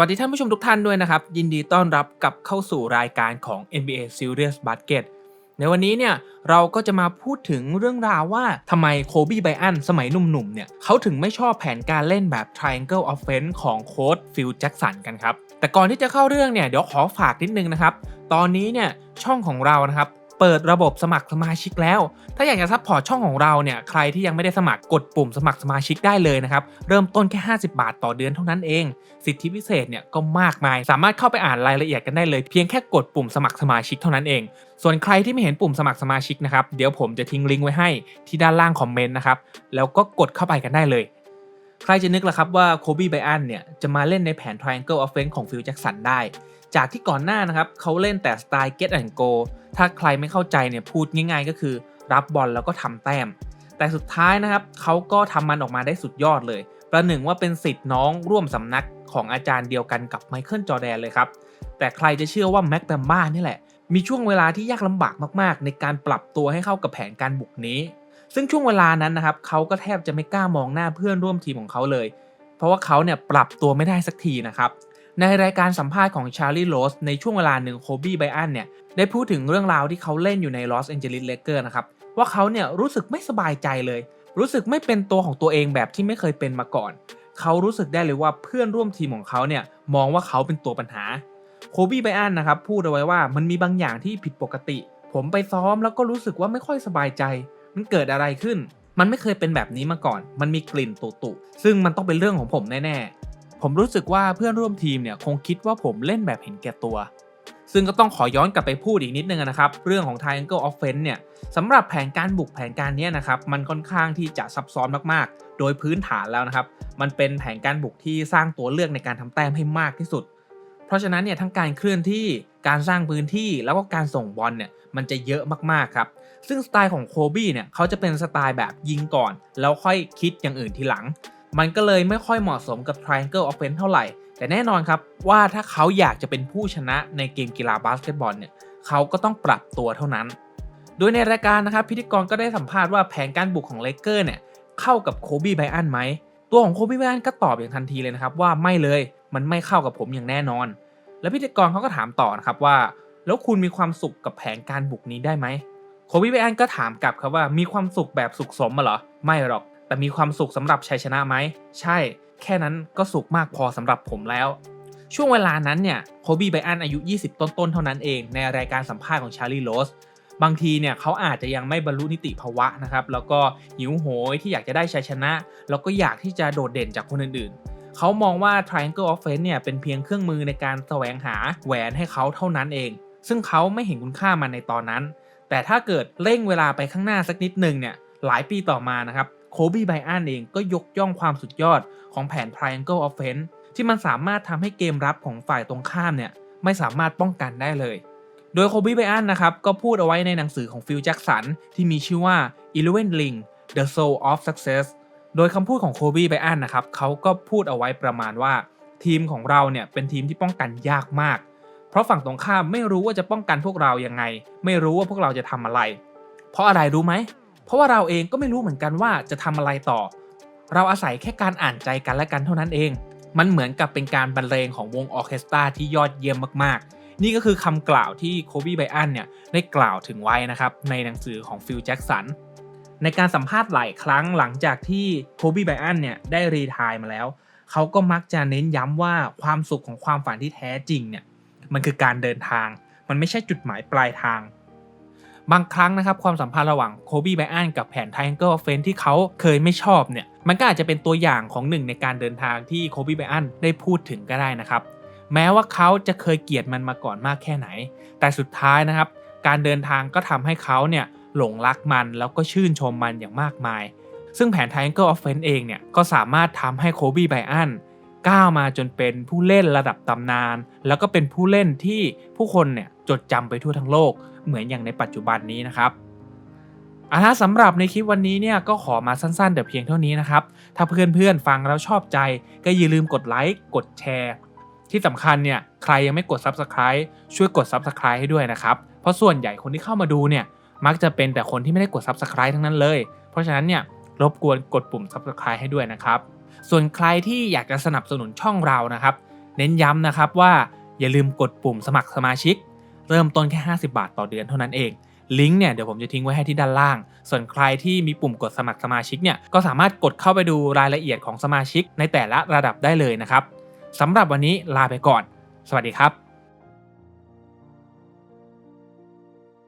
วัสดีท่านผู้ชมทุกท่านด้วยนะครับ ยินดีต้อนรับกลับเข้าสู่รายการของ NBA Serious Basket ในวันนี้เนี่ยเราก็จะมาพูดถึงเรื่องราวว่าทำไมโคบีไบอันสมัยหนุ่มๆเนี่ยเขาถึงไม่ชอบแผนการเล่นแบบ Triangle Offense ของโค้ชฟิลแจ็กสันกันครับ แต่ก่อนที่จะเข้าเรื่องเนี่ยเดี๋ยวขอฝากนิดนึงนะครับ ตอนนี้เนี่ยช่องของเรานะครับ เปิดระบบสมัครสมาชิกแล้ว ถ้าอยากจะซัพพอร์ตช่องของเราเนี่ย ใครที่ยังไม่ได้สมัครกดปุ่มสมัครสมาชิกได้เลยนะครับ เริ่มต้นแค่ 50 บาทต่อเดือนเท่านั้นเอง สิทธิพิเศษเนี่ยก็มากมาย สามารถเข้าไปอ่านรายละเอียดกันได้เลย เพียงแค่กดปุ่มสมัครสมาชิกเท่านั้นเอง ส่วนใครที่ไม่เห็นปุ่มสมัครสมาชิกนะครับ เดี๋ยวผมจะทิ้งลิงก์ไว้ให้ที่ด้านล่างคอมเมนต์นะครับ แล้วก็กดเข้าไปกันได้เลย ใครจะนึกล่ะครับว่าโคบีไบอันเนี่ยจะมาเล่นในแผน Triangle Offense ของฟิลแจ็กสันได้ จากที่ก่อนหน้านะครับเขาเล่นแต่สไตล์ get and go ถ้าใครไม่เข้าใจเนี่ยพูดง่าย ๆ ก็คือรับบอลแล้วก็ทำแต้ม แต่สุดท้ายนะครับเขาก็ทำมันออกมาได้สุดยอดเลย ประหนึ่งว่าเป็นสิทธิ์น้องร่วมสำนักของอาจารย์เดียวกันกับไมเคิลจอแดนเลยครับ แต่ใครจะเชื่อว่าแม็กแบมบ้านี่แหละ มีช่วงเวลาที่ยากลำบากมากๆ ในการปรับตัวให้เข้ากับแผนการบุกนี้ ซึ่งช่วงเวลานั้นนะครับเขาก็แทบจะไม่กล้ามองหน้าเพื่อนร่วมทีมของเขาเลย เพราะว่าเขาเนี่ยปรับตัวไม่ได้สักทีนะครับในรายการสัมภาษณ์ของชาร์ลีโรสในช่วงเวลาหนึ่งโคบี้ไบอันเนี่ยได้พูดถึงเรื่องราวที่เขาเล่นอยู่ในลอสแอนเจลิสเลเกอร์นะครับว่าเขาเนี่ยรู้สึกไม่สบายใจเลย รู้สึกไม่เป็นตัวของตัวเองแบบที่ไม่เคยเป็นมาก่อน เขารู้สึกได้เลยว่าเพื่อนร่วมทีมของเขาเนี่ยมองว่าเขาเป็นตัวปัญหาโคบี้ไบอันนะครับพูดเอาไว้ว่ามันมีบางอย่างที่ผิดปกติ ผมไปซ้อมแล้วก็รู้สึกว่าไม่ค่อยสบายใจ มันเกิดอะไรขึ้น มันไม่เคยเป็นแบบนี้มาก่อน มันมีกลิ่นตุตุซึ่งมันต้องเป็นเรื่องของผมแน่ๆ ผมรู้สึกว่าเพื่อนร่วมทีมเนี่ยคงคิดว่าผมเล่นแบบเห็นแก่ตัว ซึ่งก็ต้องขอย้อนกลับไปพูดอีกนิดนึงนะครับ เรื่องของ Triangle Offense เนี่ยสำหรับแผนการบุกแผนการนี้นะครับมันค่อนข้างที่จะซับซ้อนมากๆ โดยพื้นฐานแล้วนะครับ มันเป็นแผนการบุกที่สร้างตัวเลือกในการทำแต้มให้มากที่สุด เพราะฉะนั้นเนี่ยทั้งการเคลื่อนที่การสร้างพื้นที่แล้วก็การส่งบอลเนี่ยมันจะเยอะมากๆครับ ซึ่งสไตล์ของโคบี้เนี่ยเขาจะเป็นสไตล์แบบยิงก่อน แล้วค่อยคิดอย่างอื่นทีหลัง มันก็เลยไม่ค่อยเหมาะสมกับ Triangle Offense เท่าไหร่ แต่แน่นอนครับว่าถ้าเขาอยากจะเป็นผู้ชนะในเกมกีฬาบาสเกตบอลเนี่ยเขาก็ต้องปรับตัวเท่านั้น โดยในรายการนะครับพิธีกรก็ได้สัมภาษณ์ว่าแผนการบุกของเลเกอร์เนี่ยเข้ากับโคบี้ไบอันไหมตัวของโคบี้ไบอันก็ตอบอย่างทันทีเลยนะครับว่าไม่เลยมันไม่เข้ากับผมอย่างแน่นอน แล้วพิธีกรเขาก็ถามต่อนะครับว่า แล้วคุณมีความสุขกับแผนการบุกนี้ได้ไหม โคบี้ไบอันก็ถามกลับครับว่ามีความสุขแบบสุขสมมาเหรอ ไม่หรอก แต่มีความสุขสำหรับชัยชนะไหม ใช่ แค่นั้นก็สุขมากพอสำหรับผมแล้ว ช่วงเวลานั้นเนี่ยโคบีไบอันอายุ 20 ต้นๆ เท่านั้นเอง ในรายการสัมภาษณ์ของชาร์ลีโรสบางทีเนี่ยเขาอาจจะยังไม่บรรลุนิติภาวะนะครับ แล้วก็หิวโหยที่อยากจะได้ชัยชนะ แล้วก็อยากที่จะโดดเด่นจากคนอื่นๆ เขามองว่า Triangle Offense เนี่ยเป็นเพียงเครื่องมือในการแสวงหาแหวนให้เขาเท่านั้นเอง ซึ่งเขาไม่เห็นคุณค่ามันในตอนนั้น แต่ถ้าเกิดเร่งเวลาไปข้างหน้าสักนิดหนึ่งเนี่ยหลายปีต่อมานะครับโคบีไบอันเองก็ยกย่องความสุดยอดของแผน Triangle Offense ที่มันสามารถทำให้เกมรับของฝ่ายตรงข้ามเนี่ยไม่สามารถป้องกันได้เลย โดยโคบีไบอันนะครับก็พูดเอาไว้ในหนังสือของฟิลแจ็กสันที่มีชื่อว่า Eleven Ring The Soul of Success โดยคำพูดของโคบีไบอันนะครับเขาก็พูดเอาไว้ประมาณว่า ทีมของเราเนี่ยเป็นทีมที่ป้องกันยากมาก เพราะฝั่งตรงข้ามไม่รู้ว่าจะป้องกันพวกเรายังไง ไม่รู้ว่าพวกเราจะทำอะไร เพราะอะไรรู้ไหม เพราะว่าเราเองก็ไม่รู้เหมือนกันว่าจะทำอะไรต่อ เราอาศัยแค่การอ่านใจกันและกันเท่านั้นเอง มันเหมือนกับเป็นการบรรเลงของวงออเคสตราที่ยอดเยี่ยมมากๆ นี่ก็คือคำกล่าวที่โคบีไบอันเนี่ยได้กล่าวถึงไว้นะครับในหนังสือของฟิลแจ็กสันในการสัมภาษณ์หลายครั้งหลังจากที่โคบีไบอันเนี่ยได้รีทายมาแล้ว เขาก็มักจะเน้นย้ำว่าความสุขของความฝันที่แท้จริงเนี่ย มันคือการเดินทาง มันไม่ใช่จุดหมายปลายทาง บางครั้งนะครับความสัมพันธ์ระหว่างโคบีไบอันกับแผน Triangle Offense ที่เขาเคยไม่ชอบเนี่ยมันก็อาจจะเป็นตัวอย่างของหนึ่งในการเดินทางที่โคบีไบอันได้พูดถึงก็ได้นะครับแม้ว่าเขาจะเคยเกลียดมันมาก่อนมากแค่ไหน แต่สุดท้ายนะครับ การเดินทางก็ทำให้เขาเนี่ยหลงรักมันแล้วก็ชื่นชมมันอย่างมากมาย ซึ่งแผน Triangle Offense เองเนี่ยก็สามารถทำให้โคบีไบอัน ก้าวมาจนเป็นผู้เล่นระดับตำนาน แล้วก็เป็นผู้เล่นที่ผู้คนเนี่ยจดจำไปทั่วทั้งโลก เหมือนอย่างในปัจจุบันนี้นะครับอาถ้าสำหรับในคลิปวันนี้เนี่ยก็ขอมาสั้นๆแต่เพียงเท่านี้นะครับ ถ้าเพื่อนๆฟังแล้วชอบใจ ก็อย่าลืมกดไลค์กดแชร์ ที่สำคัญเนี่ยใครยังไม่กด Subscribe ช่วยกด Subscribe ให้ด้วยนะครับ เพราะส่วนใหญ่คนที่เข้ามาดูเนี่ยมักจะเป็นแต่คนที่ไม่ได้กด Subscribe ทั้งนั้นเลย เพราะฉะนั้นเนี่ยรบกวนกดปุ่ม Subscribe ให้ด้วยนะครับ ส่วนใครที่อยากจะสนับสนุนช่องเรานะครับ เน้นย้ำนะครับว่าอย่าลืมกดปุ่มสมัครสมาชิก เริ่มต้นแค่ 50 บาทต่อเดือนเท่านั้นเองลิงก์เนี่ยเดี๋ยวผมจะทิ้งไว้ให้ที่ด้านล่าง ส่วนใครที่มีปุ่มกดสมัครสมาชิกเนี่ยก็สามารถกดเข้าไปดูรายละเอียดของสมาชิกในแต่ละระดับได้เลยนะครับสำหรับวันนี้ลาไปก่อน สวัสดีครับ